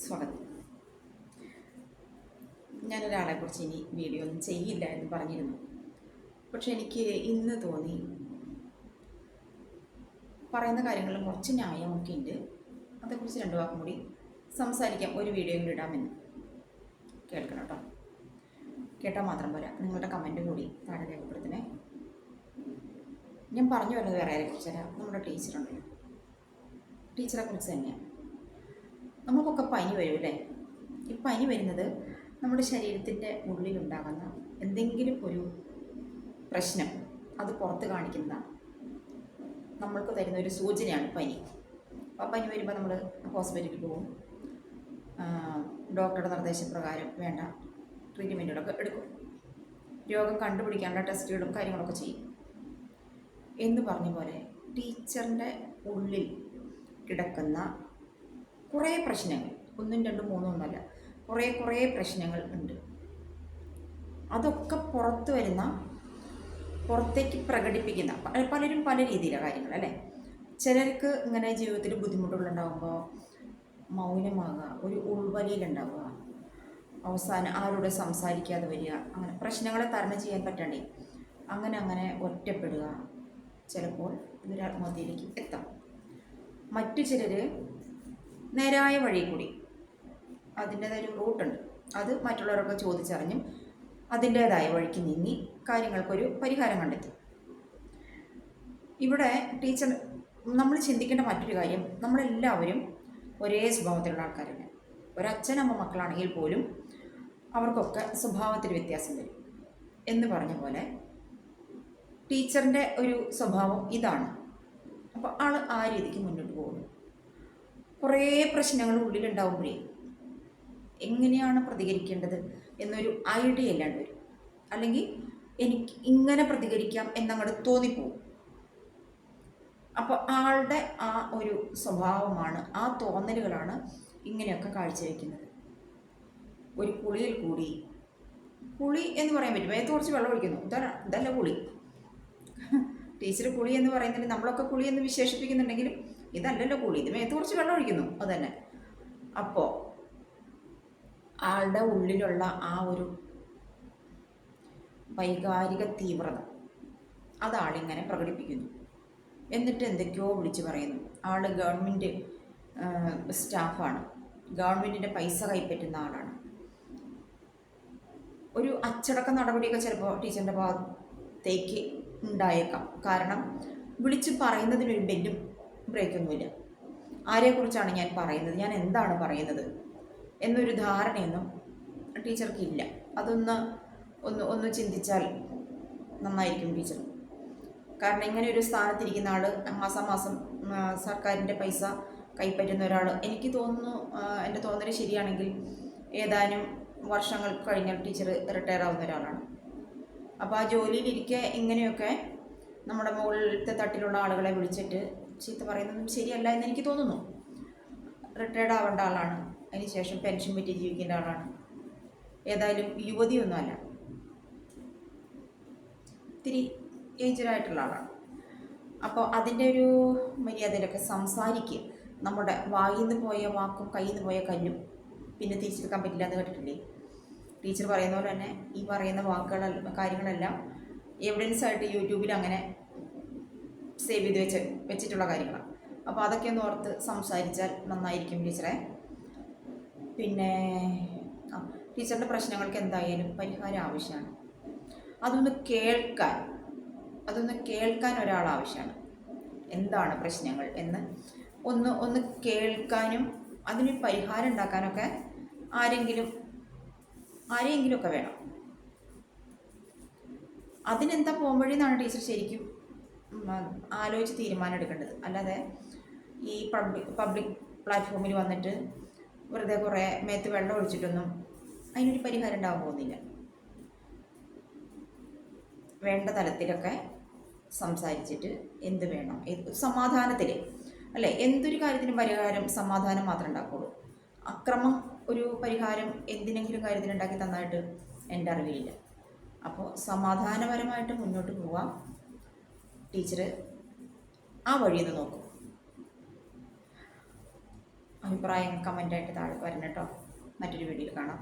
സ്വാഗതം. ഞാനൊരാളെ കുറിച്ച് ഇനി വീഡിയോ ഒന്നും ചെയ്യില്ല എന്ന് പറഞ്ഞിരുന്നു. പക്ഷെ എനിക്ക് ഇന്ന് തോന്നി പറയുന്ന കാര്യങ്ങളിൽ കുറച്ച് ന്യായമൊക്കെ ഉണ്ട്. അതേക്കുറിച്ച് രണ്ടു വാക്കും കൂടി സംസാരിക്കാം. ഒരു വീഡിയോ കൂടി ഇടാമെന്ന്. കേൾക്കണം കേട്ടോ. കേട്ടാൽ മാത്രം പോരാ. നിങ്ങളുടെ കമന്റ് കൂടി താഴെ രേഖപ്പെടുത്തണേ. ഞാൻ പറഞ്ഞു വരുന്നത് വേറെ ആരെ കുറിച്ചല്ല നമ്മുടെ ടീച്ചറുണ്ടല്ലോ. ടീച്ചറെ കുറിച്ച് തന്നെയാണ് നമുക്കൊക്കെ പനി വരും അല്ലേ? ഈ പനി വരുന്നത് നമ്മുടെ ശരീരത്തിന്റെ ഉള്ളിലുണ്ടാകുന്ന എന്തെങ്കിലും ഒരു പ്രശ്നം അത് പുറത്ത് കാണിക്കുന്നതാണ് നമ്മൾക്ക് തരുന്ന ഒരു സൂചനയാണ് പനി. അപ്പോൾ പനി വരുമ്പോൾ നമ്മൾ ഹോസ്പിറ്റലിൽ പോകും. ഡോക്ടറുടെ നിർദ്ദേശപ്രകാരം വേണ്ട ട്രീറ്റ്മെന്റുകളൊക്കെ എടുക്കും. രോഗം കണ്ടുപിടിക്കാനുള്ള ടെസ്റ്റുകളും കാര്യങ്ങളൊക്കെ ചെയ്യും. എന്ന് പറഞ്ഞ പോലെ ടീച്ചറിന്റെ ഉള്ളിൽ കിടക്കുന്ന കുറേ പ്രശ്നങ്ങൾ. ഒന്നും രണ്ടും മൂന്നും ഒന്നല്ല കുറേ കുറേ പ്രശ്നങ്ങൾ ഉണ്ട്. അതൊക്കെ പുറത്തു വരുന്ന പുറത്തേക്ക് പ്രകടിപ്പിക്കുന്ന പലരും പല രീതിയിലാണ് കാര്യങ്ങൾ അല്ലേ? ചിലർക്ക് ഇങ്ങനെ ജീവിതത്തിൽ ബുദ്ധിമുട്ടുകളുണ്ടാകുമ്പോൾ മൗനമാകുക ഒരു ഉൾവലിയിലുണ്ടാവുക അവസാനം ആരോട് സംസാരിക്കാതെ വരിക അങ്ങനെ പ്രശ്നങ്ങളെ തരണം ചെയ്യാൻ പറ്റണ്ടേ അങ്ങനെ അങ്ങനെ ഒറ്റപ്പെടുക ചിലപ്പോൾ ഇതൊരു ആത്മഹത്യയിലേക്ക് എത്താം. മറ്റു ചിലർ നേരായ വഴി കൂടി. അതിന്റേതായ ഒരു റൂട്ടുണ്ട് അത് മറ്റുള്ളവരൊക്കെ ചോദിച്ചറിഞ്ഞും അതിന്റേതായ വഴിക്ക് നീങ്ങി കാര്യങ്ങൾക്കൊരു പരിഹാരം കണ്ടെത്തി. ഇവിടെ ടീച്ചർ നമ്മൾ ചിന്തിക്കേണ്ട മറ്റൊരു കാര്യം നമ്മളെല്ലാവരും ഒരേ സ്വഭാവത്തിലുള്ള ആൾക്കാരാണ് ഒരച്ഛനമ്മ മക്കളാണെങ്കിൽ പോലും അവർക്കൊക്കെ സ്വഭാവത്തിൽ വ്യത്യാസം വരും. എന്ന് പറഞ്ഞ പോലെ ടീച്ചറിന്റെ ഒരു സ്വഭാവം ഇതാണ്. അപ്പോൾ ആൾ ആ രീതിക്ക് മുന്നോട്ട് പോകുന്നു. കുറേ പ്രശ്നങ്ങൾ ഉള്ളിലുണ്ടാവുമ്പോഴേ എങ്ങനെയാണ് പ്രതികരിക്കേണ്ടത് എന്നൊരു ഐഡിയ ഇല്ലാണ്ട് വരും. അല്ലെങ്കിൽ എനിക്ക് ഇങ്ങനെ പ്രതികരിക്കാം എന്നങ്ങോട്ട് തോന്നിപ്പോവും. അപ്പോൾ ആളുടെ ആ ഒരു സ്വഭാവമാണ് ആ തോന്നലുകളാണ് ഇങ്ങനെയൊക്കെ കാഴ്ചവെക്കുന്നത്. ഒരു കുളിയിൽ കൂടി കുളി എന്ന് പറയാൻ പറ്റും. മേത്ത് കുറച്ച് വെള്ളം ഒഴിക്കുന്നു. ഇതല്ല ഇതല്ല കുളി. ടീച്ചർ കുളി എന്ന് പറയുന്നതിന് നമ്മളൊക്കെ കുളി എന്ന് വിശേഷിപ്പിക്കുന്നുണ്ടെങ്കിലും ഇതല്ലല്ലോ കുളി ഇത് മേത്ത് കുറച്ച് വെള്ളം ഒഴിക്കുന്നു അതന്നെ. അപ്പോൾ ആളുടെ ഉള്ളിലുള്ള ആ ഒരു വൈകാരിക തീവ്രത അത് ആളിങ്ങനെ പ്രകടിപ്പിക്കുന്നു. എന്നിട്ട് എന്തൊക്കെയോ വിളിച്ച് പറയുന്നു. ആൾ ഗവൺമെന്റ് സ്റ്റാഫാണ്. ഗവൺമെന്റിന്റെ പൈസ കൈപ്പറ്റുന്ന ആളാണ്. ഒരു അച്ചടക്ക നടപടിയൊക്കെ ചിലപ്പോൾ ടീച്ചറിന്റെ ഭാഗത്തേക്ക് ഉണ്ടായേക്കാം. കാരണം വിളിച്ച് പറയുന്നതിനൊരു ബെല്ലും ബ്രേക്കൊന്നുമില്ല. ആരെക്കുറിച്ചാണ് ഞാൻ പറയുന്നത്? ഞാൻ എന്താണ് പറയുന്നത്? എന്നൊരു ധാരണയൊന്നും ടീച്ചർക്കില്ല. അതൊന്ന് ഒന്ന് ഒന്ന് ചിന്തിച്ചാൽ നന്നായിരിക്കും ടീച്ചർ. കാരണം ഇങ്ങനെ ഒരു സ്ഥാനത്തിരിക്കുന്ന ആൾ മാസം മാസം സർക്കാരിന്റെ പൈസ കൈപ്പറ്റുന്ന ഒരാൾ എനിക്ക് തോന്നുന്നു എന്റെ തോന്നൽ ശരിയാണെങ്കിൽ ഏതാനും വർഷങ്ങൾ കഴിഞ്ഞാൽ ടീച്ചർ റിട്ടയർ ആവുന്ന ഒരാളാണ്. അപ്പോൾ ആ ജോലിയിലിരിക്കെ ഇങ്ങനെയൊക്കെ നമ്മുടെ മുകളിലത്തെ തട്ടിലുള്ള ആളുകളെ വിളിച്ചിട്ട് ചീത്ത പറയുന്നതും ശരിയല്ല എന്ന് എനിക്ക് തോന്നുന്നു. റിട്ടയർഡ് ആവേണ്ട ആളാണ്. അതിനുശേഷം പെൻഷൻ പറ്റി ജീവിക്കേണ്ട ആളാണ്. ഏതായാലും യുവതിയൊന്നുമല്ല ഇത്തിരി ഏജ്ഡായിട്ടുള്ള ആളാണ്. അപ്പോൾ അതിന്റെ ഒരു മര്യാദയിലൊക്കെ സംസാരിക്കുക നമ്മുടെ വായിൽ നിന്ന് പോയ വാക്കും കയ്യിൽ നിന്ന് പോയ കല്ലും പിന്നെ തിരിച്ചെടുക്കാൻ പറ്റില്ല എന്ന് കേട്ടിട്ടില്ലേ? ടീച്ചർ പറയുന്ന പോലെ തന്നെ ഈ പറയുന്ന വാക്കുകളെല്ലാം കാര്യങ്ങളെല്ലാം എവിഡൻസ് ആയിട്ട് യൂട്യൂബിൽ അങ്ങനെ സേവ് ചെയ്ത് വെച്ച് വെച്ചിട്ടുള്ള കാര്യങ്ങളാണ്. അപ്പോൾ അതൊക്കെ ഒന്ന് ഓർത്ത് സംസാരിച്ചാൽ നന്നായിരിക്കും ടീച്ചറെ. പിന്നെ ആ ടീച്ചറിന്റെ പ്രശ്നങ്ങൾക്ക് എന്തായാലും പരിഹാരം ആവശ്യമാണ്. അതൊന്ന് കേൾക്കാൻ അതൊന്ന് കേൾക്കാൻ ഒരാൾ ആവശ്യമാണ്. എന്താണ് പ്രശ്നങ്ങൾ എന്ന് ഒന്ന് ഒന്ന് കേൾക്കാനും അതിന് പരിഹാരം ഉണ്ടാക്കാനൊക്കെ ആരെങ്കിലും ആരെയെങ്കിലുമൊക്കെ വേണം. അതിനെന്താ പോകുമ്പോഴേ എന്നാണ് ടീച്ചർ ശരിക്കും ആലോചിച്ച് തീരുമാനം എടുക്കേണ്ടത്. അല്ലാതെ ഈ പബ്ലിക് പബ്ലിക് പ്ലാറ്റ്ഫോമിൽ വന്നിട്ട് വെറുതെ കുറേ മേത്ത് വെള്ളം ഒഴിച്ചിട്ടൊന്നും അതിനൊരു പരിഹാരം ഉണ്ടാകാൻ പോകുന്നില്ല. വേണ്ട തലത്തിലൊക്കെ സംസാരിച്ചിട്ട് എന്ത് വേണം? സമാധാനത്തിൽ അല്ലേ? എന്തൊരു കാര്യത്തിനും പരിഹാരം സമാധാനം മാത്രമേ ഉണ്ടാക്കുള്ളൂ. അക്രമം ഒരു പരിഹാരം എന്തിനെങ്കിലും കാര്യത്തിന് ഉണ്ടാക്കി തന്നായിട്ട് എന്റെ അറിവിലില്ല. അപ്പോൾ സമാധാനപരമായിട്ട് മുന്നോട്ട് പോവാം. ടീച്ചർ ആ വഴിയിൽ നിന്ന് നോക്കും. അഭിപ്രായം കമന്റായിട്ട് താഴെ വരണം കേട്ടോ. മറ്റൊരു വീഡിയോയിൽ കാണാം.